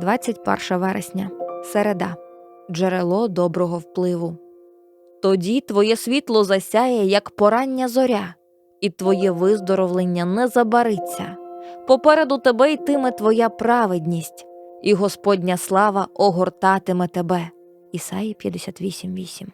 21 вересня, середа, джерело доброго впливу. Тоді твоє світло засяє, як порання зоря, і твоє виздоровлення не забариться. Попереду тебе йтиме твоя праведність, і Господня слава огортатиме тебе. Ісаї 58.8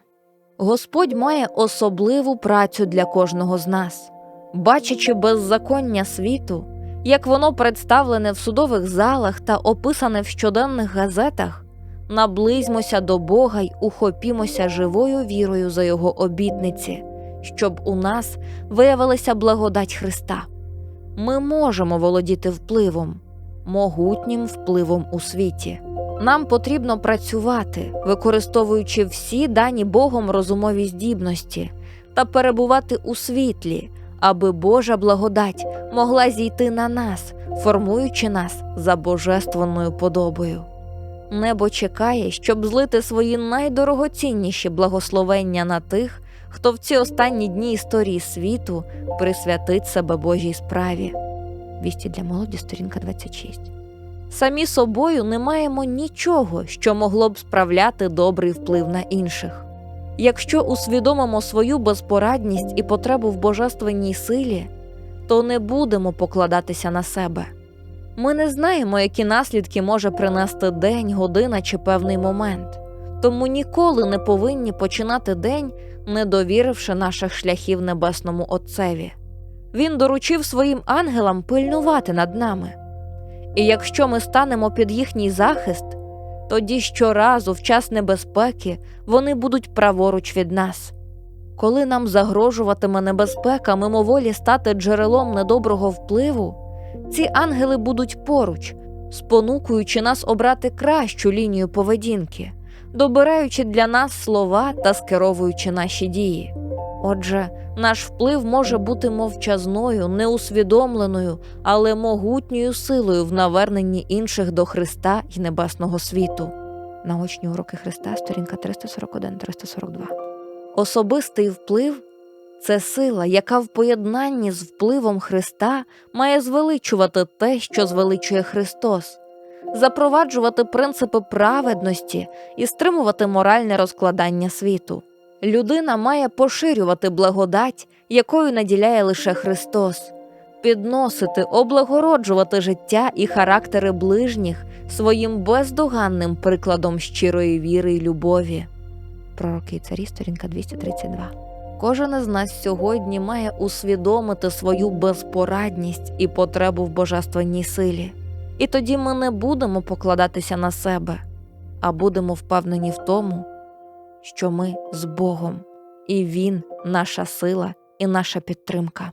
Господь має особливу працю для кожного з нас, бачачи беззаконня світу, як воно представлене в судових залах та описане в щоденних газетах, наблизьмося до Бога й ухопімося живою вірою за Його обітниці, щоб у нас виявилася благодать Христа. Ми можемо володіти впливом, могутнім впливом у світі. Нам потрібно працювати, використовуючи всі дані Богом розумові здібності та перебувати у світлі, аби Божа благодать могла зійти на нас, формуючи нас за божественною подобою. Небо чекає, щоб злити свої найдорогоцінніші благословення на тих, хто в ці останні дні історії світу присвятить себе Божій справі. Вісті для молоді, сторінка 26. Самі собою не маємо нічого, що могло б справляти добрий вплив на інших. Якщо усвідомимо свою безпорадність і потребу в божественній силі, то не будемо покладатися на себе. Ми не знаємо, які наслідки може принести день, година чи певний момент, тому ніколи не повинні починати день, не довіривши наших шляхів небесному Отцеві. Він доручив своїм ангелам пильнувати над нами. І якщо ми станемо під їхній захист, тоді щоразу, в час небезпеки, вони будуть праворуч від нас. Коли нам загрожуватиме небезпека мимоволі стати джерелом недоброго впливу, ці ангели будуть поруч, спонукуючи нас обрати кращу лінію поведінки, добираючи для нас слова та скеровуючи наші дії. Отже, наш вплив може бути мовчазною, неусвідомленою, але могутньою силою в наверненні інших до Христа й небесного світу. Наочні уроки Христа, сторінка 341-342. Особистий вплив це сила, яка в поєднанні з впливом Христа має звеличувати те, що звеличує Христос, запроваджувати принципи праведності і стримувати моральне розкладання світу. Людина має поширювати благодать, якою наділяє лише Христос, підносити, облагороджувати життя і характери ближніх своїм бездоганним прикладом щирої віри й любові. Пророки і царі, сторінка 232. Кожен із нас сьогодні має усвідомити свою безпорадність і потребу в божественній силі. І тоді ми не будемо покладатися на себе, а будемо впевнені в тому, що ми з Богом, і Він наша сила і наша підтримка.